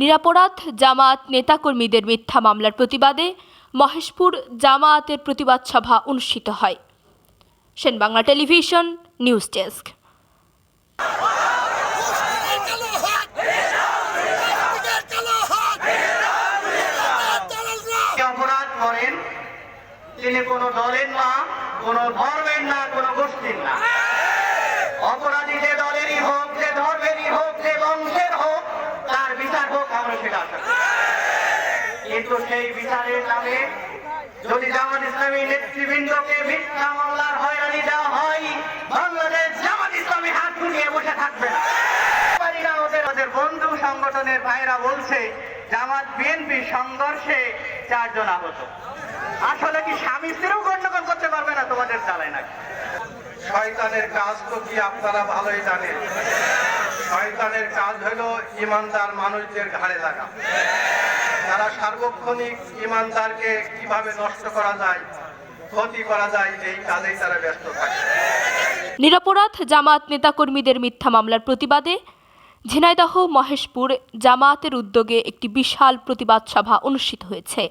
নিরাপরাধ জামায়াত নেতাকর্মীদের মিথ্যা মামলার প্রতিবাদে মহেশপুর জামায়াতের প্রতিবাদ সভা অনুষ্ঠিত হয়। Sen Bangla television, news desk. তিনি দলের না, কোনো ধর্মের না, কোনো গোষ্ঠীর না। অপরাধী কিন্তু সেই বিচারের নামে যদি জামাত ইসলামী নেতৃবৃন্দকে মিথ্যা মামলার হয়রানি দেওয়া হয়, বাংলাদেশ জামাত ইসলামী হাত গুটিয়ে বসে থাকবে বন্ধু সংগঠনের ভাইরা বলছে, জামাত বিএনপি সংঘর্ষে চারজন আহত। আসলে কি স্বামী স্ত্রীও গণ্ডগোল করতে পারবে না তোমাদের চালায় নাকি? শয়তানের কাজ তো কি আপনারা ভালোই জানেন? শয়তানের কাজ হলো ইমানদার মানুষদের ঘাড়ে লাগা। তারা সার্বক্ষণিক ইমানদারকে কীভাবে নষ্ট করা যায়, ক্ষতি করা যায় এই কাজেই তারা ব্যস্ত থাকে। নিরাপরাধ জামায়াত নেতাকর্মীদের মিথ্যা মামলার প্রতিবাদে ঝিনাইদহ, মহেশপুর জামায়াতের উদ্যোগে একটি বিশাল প্রতিবাদ সভা অনুষ্ঠিত হয়েছে।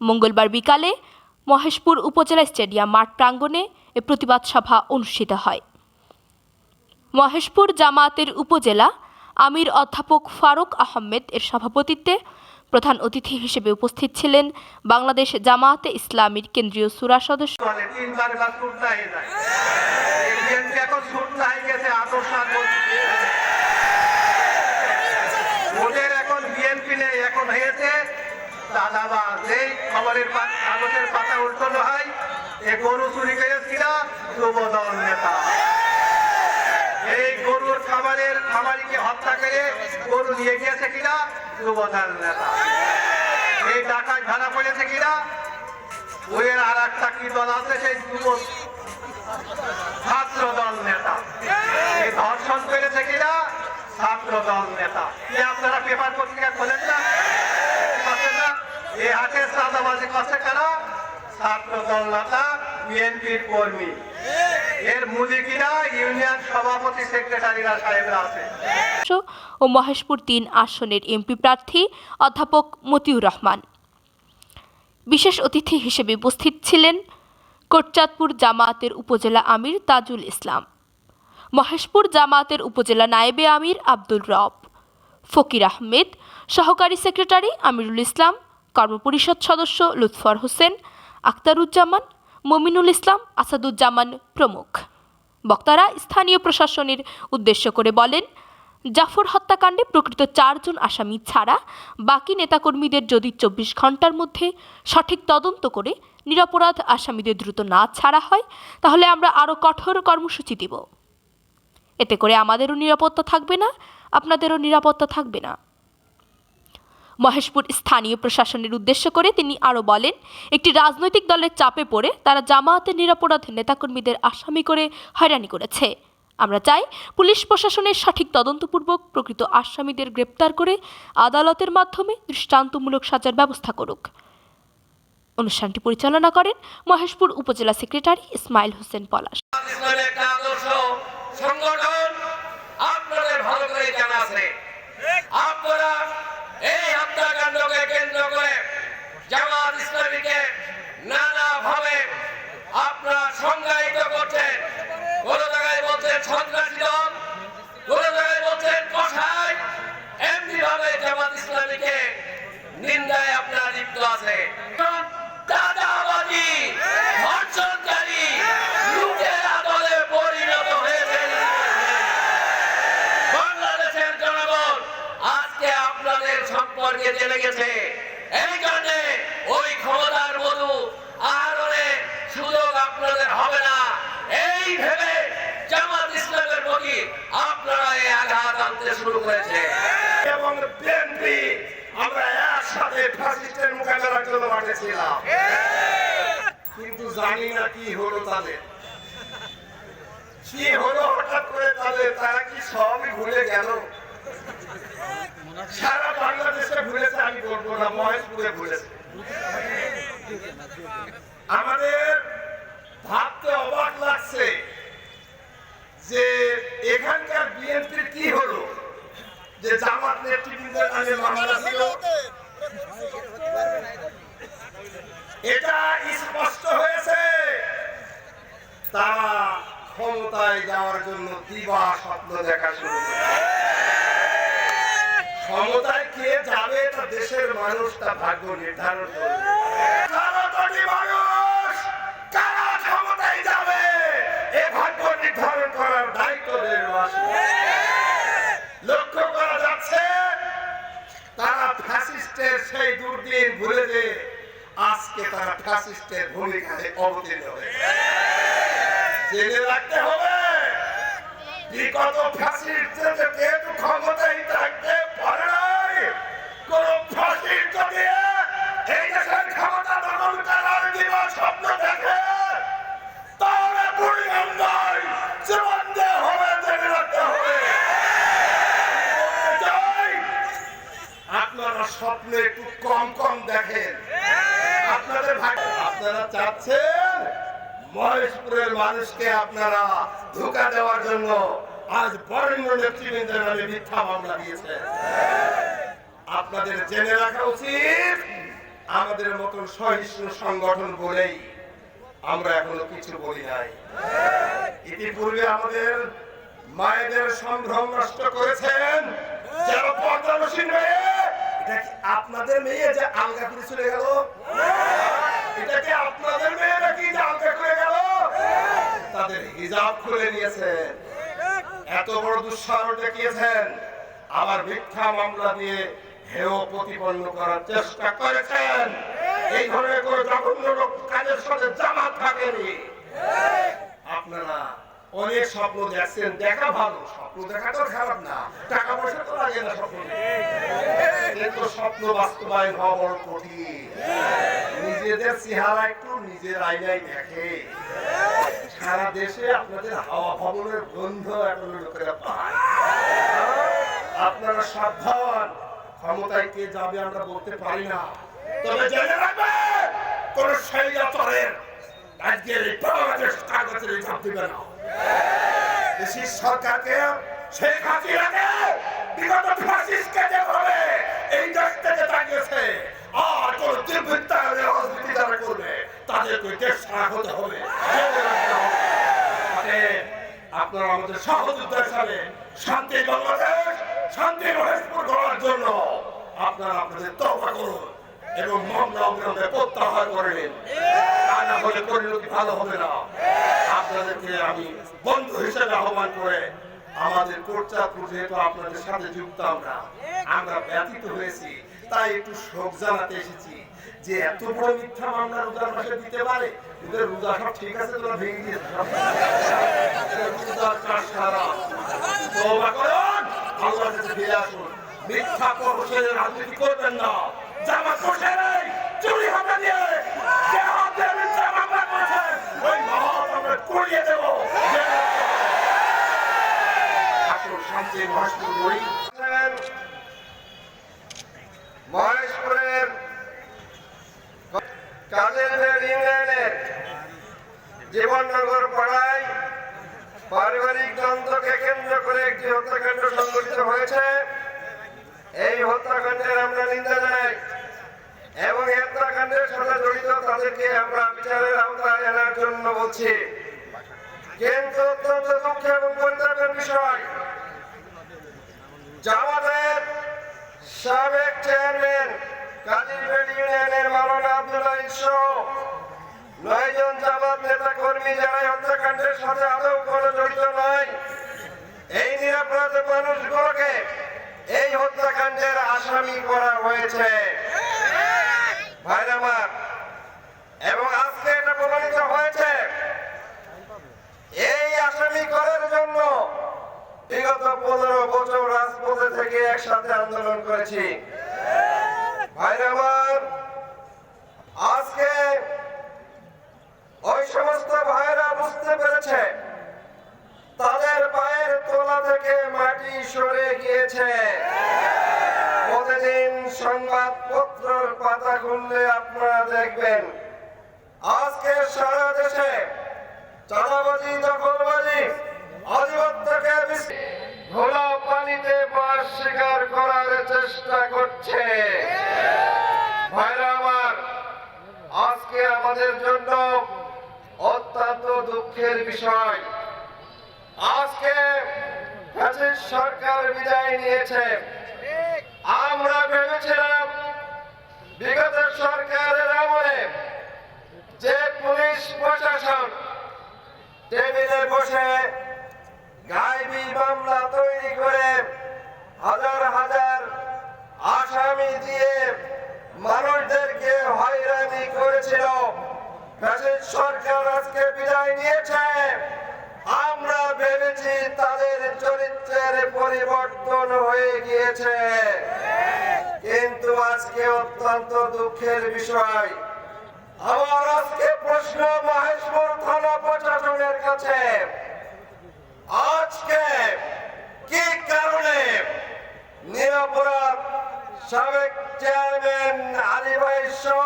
মঙ্গলবার বিকালে মহেশপুর উপজেলা স্টেডিয়াম মাঠ প্রাঙ্গণে এ প্রতিবাদ সভা অনুষ্ঠিত হয়। মহেশপুর জামায়াতের উপজেলা আমির অধ্যাপক ফারুক আহমেদ এর সভাপতিত্বে প্রধান অতিথি হিসেবে উপস্থিত ছিলেন বাংলাদেশ জামায়াতে ইসলামীর কেন্দ্রীয় সুরা সদস্য। পাতা হয়। গরু চুরি নেতা। এই গরুর খামারের খামারিকে হত্যা করে গরু নিয়ে গিয়েছে কিনা? যুবদল নেতা। এই টাকায় ধরা পড়েছে কিনা? ওয়ের আর একটা কি দল আছে? সেই যুব ছাত্র দল নেতা। এই ধর্ষণ করেছে কিনা? ছাত্র দল নেতা। কি আপনারা পেপার পত্রিকা খোলেন না? এই হাটে চাঁদাবাজি করছে কেন? ছাত্র দল নেতা, বিএনপির কর্মী। এর মুদি কিনা ইউনিয়ন সভাপতি সেক্রেটারিরা সাহেবরা আছে। ও মহেশপুর তিন আসনের এমপি প্রার্থী অধ্যাপক মতিউর রহমান। বিশেষ অতিথি হিসেবে উপস্থিত ছিলেন কোটচাঁদপুর জামায়াতের উপজেলা আমির তাজুল ইসলাম, মহেশপুর জামায়াতের উপজেলা নায়েবে আমির আব্দুল রব, ফকির আহমেদ, সহকারী সেক্রেটারি আমিরুল ইসলাম, কর্মপরিষদ সদস্য লুৎফর হোসেন, আখতারুজ্জামান মমিনুল ইসলাম আসাদুজ্জামান প্রমুখ। বক্তারা স্থানীয় প্রশাসনের উদ্দেশ্য করে বলেন, জাফর হত্যাকাণ্ডে প্রকৃত চারজন আসামি ছাড়া বাকি নেতাকর্মীদের যদি চব্বিশ ঘণ্টার মধ্যে সঠিক তদন্ত করে নিরাপরাধ আসামিদের দ্রুত না ছাড়া হয়, তাহলে আমরা আরও কঠোর কর্মসূচি দিব। এতে করে আমাদেরও নিরাপত্তা থাকবে না, আপনাদেরও নিরাপত্তা থাকবে না। মহেশপুর স্থানীয় প্রশাসনের উদ্দেশ্য করে তিনি আরও বলেন, একটি রাজনৈতিক দলের চাপে পড়ে তারা জামায়াতের নিরাপরাধ নেতাকর্মীদের আসামি করে হয়রানি করেছে। আমরা চাই পুলিশ প্রশাসনের সঠিক তদন্তপূর্বক প্রকৃত আসামিদের গ্রেপ্তার করে আদালতের মাধ্যমে দৃষ্টান্তমূলক সাজার ব্যবস্থা করুক। অনুষ্ঠানটি পরিচালনা করেন মহেশপুর উপজেলা সেক্রেটারি ইসমাইল হোসেন পলাশ আপনাদের ভালো করে জানা আছে আপনারা এই হত্যাকাণ্ডকে কেন্দ্র করে জামাত ইসলামীকে নানা ভাবে আপনারা সংজ্ঞায়িত করছেন কোন জায়গায় বলছেন সন্ত্রাসী দল কোন জায়গায় বলছেন কষাই এমনি ভাবে জামাত ইসলামীকে নিন্দায় আপনারা লিপ্ত আছে। দাদাবাজি ধর্ষণকারী লুটেরা দলে পরিণত হয়েছে বাংলাদেশের জনগণ আজকে আপনাদের সম্পর্কে জেনে গেছে এই কারণে ওই ক্ষমতার মধু আহরণে সুযোগ আপনাদের হবে না এই ভেবে জামাত ইসলামের প্রতি আপনারা এই আঘাত আনতে শুরু করেছে। এবং বিএনপি, আমরা একসাথে ফ্যাসিস্টের মোকাবেলার জন্য মাঠে ছিলাম। কিন্তু জানি না কি হলো তাদের। কি হলো হঠাৎ করে তাদের, তারা কি সবই ভুলে গেল? সারা বাংলাদেশে ভুলেছে আমি বলব না, মহেশপুরে ভুলেছে আমাদের ভাবতে অবাক লাগছে যে এখানকার বিএনপির কি হলো? যে জামাত এটা স্পষ্ট হয়েছে। তারা ক্ষমতায় যাওয়ার জন্য দিবা স্বপ্ন দেখা শুরু ক্ষমতায় কে যাবে তা দেশের মানুষ, তা ভাগ্য নির্ধারণ করবে কারা ক্ষমতায় যাবে? এ ভাগ্য নির্ধারণ করার দায়িত্ব দেশবাসী ফ্যাসিস্টের সেই দুর্দিন ভুলে যে আজকে তারা ফ্যাসিস্টের ভূমিকায় অবতীর্ণ হয়েছে। জেনে রাখতে হবে, বিগত ফ্যাসিস্টদের যেহেতু ক্ষমতায় থাকতে স্বপ্নে একটু কম কম দেখেন। আপনাদের আপনারা চাচ্ছেন মহেশপুরের মানুষকে আপনারা ধোকা দেওয়ার জন্য আজ বরেণ্য নেতৃবৃন্দের নামে মিথ্যা মামলা দিয়েছেন আপনাদের জেনে রাখা উচিত, আমাদের মতন সহিষ্ণু সংগঠন বলেই আমরা এখনও কিছু বলি নাই। ইতিপূর্বে আমাদের মায়েদের সম্ভ্রম নষ্ট করেছেন যারা পর্দানসীন মেয়ে কি আপনাদের মেয়ে যে আলগা করে চলে গেল। এটা কি আপনাদের মেয়ে নাকি আলগা করে গেল? তাদের হিজাব খুলে নিয়েছেন এত বড় দুঃসাহস দেখিয়েছেন। আবার মিথ্যা মামলা দিয়ে হেয় প্রতিপন্ন করার চেষ্টা করেছেন। এই ধরনের কোনো জঘন্য কাজের সাথে জামাত থাকেনি। আপনারা অনেক স্বপ্ন দেখছেন। দেখা ভালো, স্বপ্ন দেখা তো খারাপ না। টাকা পয়সা তো লাগে না স্বপ্ন দেখতে। কিন্তু স্বপ্ন বাস্তবায়ন হওয়া বড় কঠিন। নিজেদের চেহারা একটু নিজের আইনায় দেখে। সারা দেশে আপনাদের হাওয়া ভবনের গন্ধ এখন লোকেরা পায়। আপনারা সাবধান, ক্ষমতায় কে যাবে আমরা বলতে পারি না। তবে জেনে রাখবেন কোন শৈলাচরের আজকের এই বাংলাদেশ কাগজের হিসাব দিবে না। দেশের সরকারকে শেখ হাসিনাকে বিগত ফ্যাসিস্টকে যেভাবে এই দেশ থেকে তাকিয়েছে আর কোন দুর্বৃত্তায়নের রাজনীতি যারা করবে তাদেরকে দেশ ছাড়া হতে হবে। অতএব, আপনারা আমাদের সহযোদ্ধা হিসাবে শান্তি বাংলাদেশ শান্তি মহেশপুর করার জন্য আপনারা আপনাদের তবা করুন এবং মামলা অবিলম্বে প্রত্যাহার করে তা না হলে পরিণতি ভালো হবে না। আপনাদেরকে আমি বন্ধু হিসেবে আহ্বান করে আমাদের কোর্চাপুর যেহেতু আপনাদের সাথে যুক্ত আমরা আমরা ব্যতীত হয়েছি, তাই একটু শোক জানাতে এসেছি যে এত বড় মিথ্যা মামলা রোজার মাসে দিতে পারে? ওদের রোজা সব ঠিক আছে তোরা ভেঙে আল্লাহর কাছে ফিরে আসুন। মিথ্যা রাজনীতি করবেন না। জামা নেই, চুরি দিয়ে দিয়ে দেব। শান্তি মহেশপুর বই মহেশপুরের কাজের ইউনিয়নের জীবননগর পাড়ায় পারিবারিক দ্বন্দ্বকে কেন্দ্র করে একটি হত্যাকাণ্ড সংঘটিত হয়েছে। এই হত্যাকাণ্ডের আমরা নিন্দা জানাই এবং এই হত্যাকাণ্ডের সাথে জড়িত তাদেরকে আমরা বিচারের আওতায় আনার জন্য বলছি। কিন্তু অত্যন্ত দুঃখ এবং পরিতাপের বিষয়, জামাতের সাবেক চেয়ারম্যান কাজীরবেল ইউনিয়নের মাওলানা আব্দুল্লাহ সহ নয়জন জামাত নেতা কর্মী যারা হত্যাকাণ্ডের সাথে আদৌ কোনো জড়িত নয়, এই নিরাপরাধ মানুষগুলোকে এই হত্যাকাণ্ডের আসামি করা হয়েছে। ভাইরা আমার এবং আজকে এটা প্রমাণিত হয়েছে এই আসামি করার জন্য বিগত পনেরো বছর রাজপথে থেকে একসাথে আন্দোলন করেছি ভাইরা আমার আজকে ওই সমস্ত ভাইরা বুঝতে পেরেছে তাদের পায়ের তোলা থেকে মাটি সরে গিয়েছে প্রতিদিন সংবাদপত্রের পাতা খুললে আপনারা দেখবেন আজকে সারা দেশে চাঁদাবাজি দখলবাজি আধিপত্যকে বিস- ঘোলা পানিতে মাছ শিকার করার চেষ্টা করছে ভাইরা আমার আজকে আমাদের জন্য অত্যন্ত দুঃখের বিষয় আজকে ফ্যাসিস্ট সরকার নিয়েছে। আমরা ভেবেছিলাম বিগত সরকারের আমলে যে পুলিশ প্রশাসন টেবিলে বসে গাইবি মামলা তৈরি করে হাজার হাজার আসামি দিয়ে মানুষদেরকে হয়রানি করেছিল। সরকার আজকে বিদায় নিয়েছে। আমরা ভেবেছি তাদের চরিত্রের পরিবর্তন হয়ে গিয়েছে। কিন্তু আজকে অত্যন্ত দুঃখের বিষয়। আমার আজকে প্রশ্ন মহেশপুর থানা প্রশাসনের কাছে, আজকে কি কারণে নিরাপরাধ সাবেক চেয়ারম্যান আলী ভাই সহ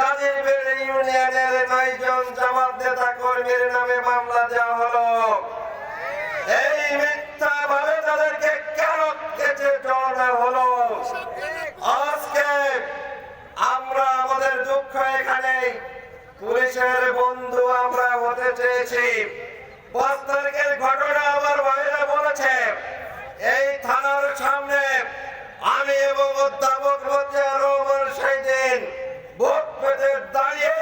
কাজীরবেড় ইউনিয়নের নয়জন জামাত নেতা কর্মীর নামে মামলা দেওয়া হলো। এই মিথ্যা ভাবে তাদেরকে কেন কেটে চড়ানো হলো? আজকে আমরা আমাদের দুঃখ এখানে, পুলিশের বন্ধু আমরা হতে চেয়েছি। পাঁচ তারিখের ঘটনা আমার ভাইরা বলেছে, এই থানার সামনে আমি এবং অধ্যাপক রহমান সেই দিন ভোট পেতে দাঁড়িয়ে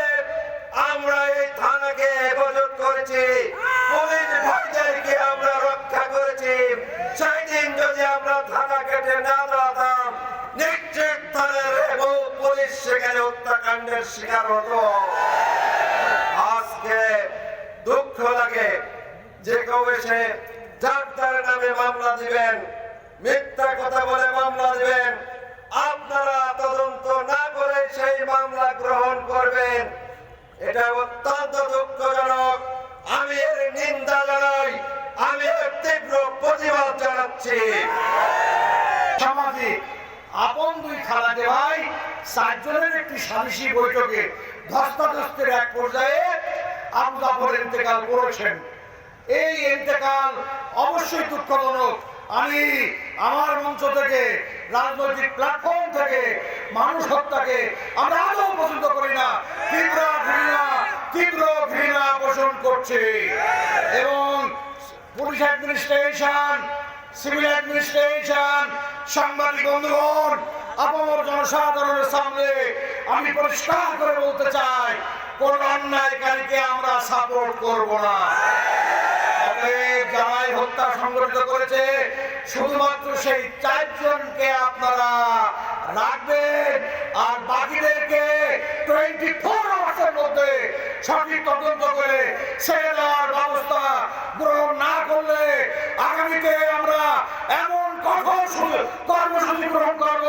আমরা এই থানাকে করেছি। পুলিশ ভাইদেরকে আমরা রক্ষা করেছি। যদি আমরা থানা কেটে না দাঁড়াতাম, নিশ্চিত পুলিশ সেখানে হত্যাকাণ্ডের শিকার হতো। আজকে দুঃখ লাগে যে কেউ এসে যার নামে মামলা দিবেন, মিথ্যা কথা বলে মামলা দিবেন। আপনারা মামলা গ্রহণ করবেন। এটা অত্যন্ত দুঃখজনক। আমি এর নিন্দা জানাই। আমি এর তীব্র প্রতিবাদ জানাচ্ছি। আপন দুই খালাতে ভাই চারজনের একটি সালিসি বৈঠকে ধস্তাধস্তের এক পর্যায়ে আবু জাফর ইন্তেকাল করেছেন। এই ইন্তেকাল অবশ্যই দুঃখজনক। আমি আমার মঞ্চ থেকে রাজনৈতিক প্ল্যাটফর্ম থেকে, মানুষ হত্যাকে আমরা আদৌ পছন্দ করি না। তীব্র ঘৃণা তীব্র ঘৃণা পোষণ করছি। এবং পুলিশ অ্যাডমিনিস্ট্রেশন, সিভিল অ্যাডমিনিস্ট্রেশন, সাংবাদিক বন্ধুগণ, আপামর জনসাধারণের সামনে আমি পরিষ্কার করে বলতে চাই, কোন অন্যায়কারীকে আমরা সাপোর্ট করব না। যারাই হত্যা সংগঠিত করেছে, শুধুমাত্র সেই চারজনকে আপনারা রাখবেন আর বাকিদেরকে টোয়েন্টি ফোর আওয়ার্সের মধ্যে সঠিক তদন্ত করে দেওয়ার ব্যবস্থা গ্রহণ না করলে আগামীতে আমরা এমন কঠোর কর্মসূচি গ্রহণ করব।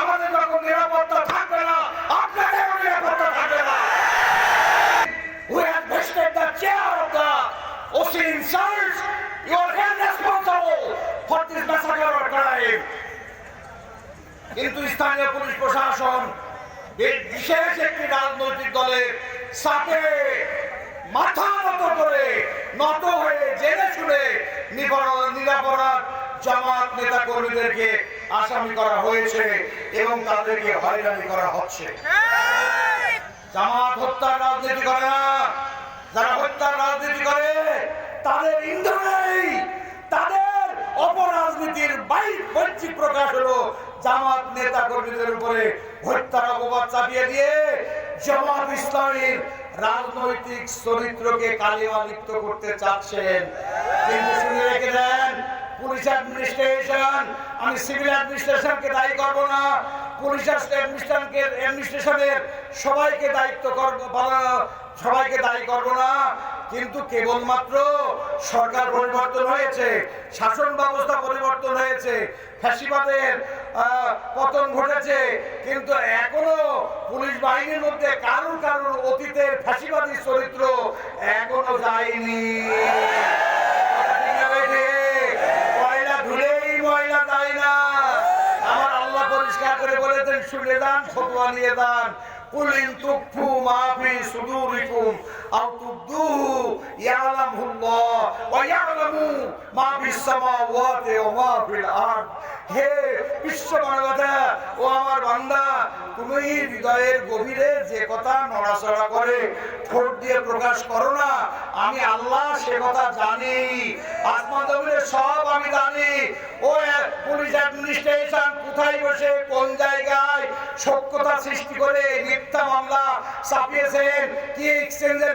আমাদের যখন নিরাপত্তা থাকবে না আপনাদেরও নিরাপত্তা থাকবে না। In search, you are responsible for this massacre crime. কিন্তু স্থানীয় পুলিশ প্রশাসন বিশেষ একটি রাজনৈতিক দলের সাথে মাথা নত করে নত হয়ে জেনে শুনে নিরাপরাধ জামাত নেতা কর্মীদেরকে আসামি করা হয়েছে এবং তাদেরকে হয়রানি করা হচ্ছে। জামাত হত্যার রাজনীতি করে না। যারা হত্যার রাজনীতি করে, তাদের ইন্ধন নেই তাদের অপরাজনীতির বাইর প্রকাশ হলো, জামাত নেতা কর্মীদের উপরে হত্যার অপবাদ চাপিয়ে দিয়ে জামাত ইসলামীর রাজনৈতিক চরিত্রকে কালিমা লিপ্ত করতে চাচ্ছেন। কিন্তু শুনে রেখে দেন, পুলিশ অ্যাডমিনিস্ট্রেশন, আমি সিভিল অ্যাডমিনিস্ট্রেশনকে দায়ী করব না, পুলিশ অ্যাডমিনিস্ট্রেশনকে, অ্যাডমিনিস্ট্রেশনের সবাইকে দায়িত্ব করব সবাইকে দায়ী করব না কিন্তু কেবলমাত্র সরকার পরিবর্তন হয়েছে, শাসন ব্যবস্থা পরিবর্তন হয়েছে, ফ্যাসিবাদের পতন ঘটেছে, কিন্তু এখনও পুলিশ বাহিনীর মধ্যে কারুর কারুর অতীতের ফ্যাসিবাদী চরিত্র এখনও যায়নি। ময়লা ধুলেই ময়লা যায় না। আমার আল্লাহ পরিষ্কার করে বলেছেন, শুনে দান ফতোয়া নিয়ে দান কুল ইন তুকফু মা সুদুরিকুম। আও ইয়ালামুল্লাহ ওয়া ইয়ালামু মা ফিস ওয়া মা ফিল আরদ হে ও আমার বান্দা, তুমি হৃদয়ের গভীরে যে কথা নড়াচড়া করে, ঠোঁট দিয়ে প্রকাশ করো না। আমি আল্লাহ সে কথা জানি জমিনের সব আমি জানি। ও পুলিশ অ্যাডমিনিস্ট্রেশন কোথায় বসে, কোন জায়গায় সত্যতা সৃষ্টি করে মিথ্যা মামলা চাপিয়েছেন, কি এক্সচেঞ্জের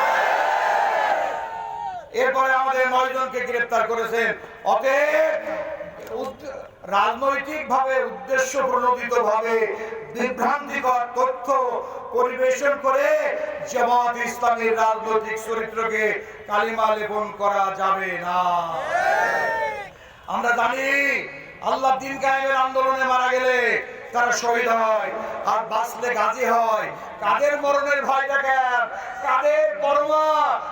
এরপরে আমাদের নয় জনকে গ্রেপ্তার করেছেন। অতএব রাজনৈতিক ভাবে উদ্দেশ্য প্রণোদিত ভাবে বিভ্রান্তিকর তথ্য পরিবেশন করে জামাত ইসলামের রাজনৈতিক চরিত্রকে কালিমা লেপন করা যাবে না। আমরা জানি আল্লাহ দিন কায়েমের আন্দোলনে মারা গেলে তারা শহীদ হয়, আর বাঁচলে গাজী হয়। কাদের মরণের ভয় দেখেন কাদের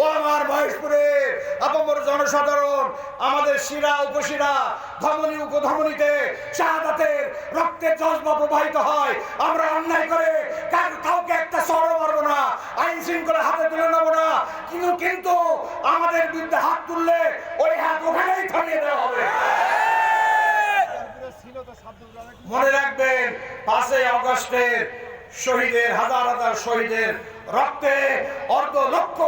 ও আমার মহেশপুরের আপামর জনসাধারণ, আমাদের শিরা, উপশিরা, ধমনী, উপধমনীতে শাহাদাতের রক্তের জজবা প্রবাহিত হয়। আমরা অন্যায় করে কাউকে একটা না, আইন শৃঙ্খলা হাতে তুলে নেব না। কিন্তু কিন্তু আমাদের বিরুদ্ধে হাত তুললে ওই হাত ওখানেই থামিয়ে দেওয়া হবে। মনে রাখবেন, পাঁচই অগস্টের শহীদের, হাজার হাজার শহীদের রক্তে অর্ধ লক্ষ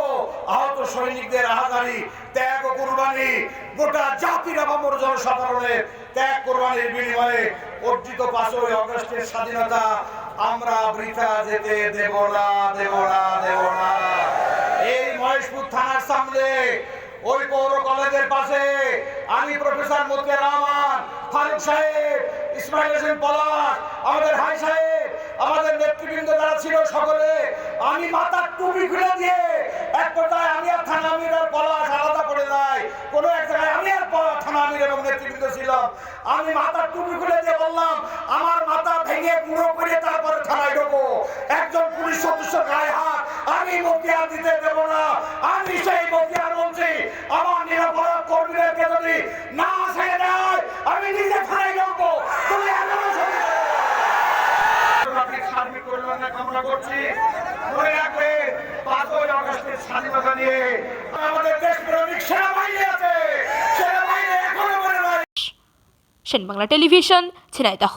আহত সৈনিকদের আহাজারি, ত্যাগ ও কুরবানি, গোটা জাতির আবামর জনসাধারণের ত্যাগ কোরবানির বিনিময়ে অর্জিত পাঁচই অগস্টের স্বাধীনতা আমরা বৃথা যেতে দেব না দেব না দেব না। এই মহেশপুর থানার সামনে, ওই পৌর কলেজের পাশে আমি প্রফেসর মতিয়ার রহমান, ফারুক সাহেব, ইসমাইল হোসেন পলাশ, আমাদের হাই সাহেব। আমাদের নেতৃবৃন্দ যারা ছিল সকলে, আমি মাথার টুপি খুলে দিয়ে এক পর্যায়ে আমি আর থানা আমির আর পলাশ আলাদা করে নাই কোনো এক জায়গায় আমি আর থানা আমির এবং নেতৃবৃন্দ ছিলাম। আমি মাথার টুপি খুলে দিয়ে বললাম, আমার মাথা ভেঙে গুঁড়ো করে তারপরে থানায় ঢোকো। একজন পুলিশ সদস্য গায়ে হাত, আমি মতিয়ার দিতে দেব না। আমি সেই মতিয়ার বলছি, আমার নিরাপরাধ কর্মীদেরকে যদি না ছেড়ে দেয়, আমি নিজে থানায় ঢোকবো। তুমি সঙ্গে সার্বিক কল্যাণ কামনা করছি। মনে রাখবে পাঁচই স্বাধীনতা নিয়ে আমাদের দেশ প্রেমিক সেনাবাহিনী আছে। সেনাবাহিনী এখনও মনে নয় সেন বাংলা টেলিভিশন, ঝিনাইদহ।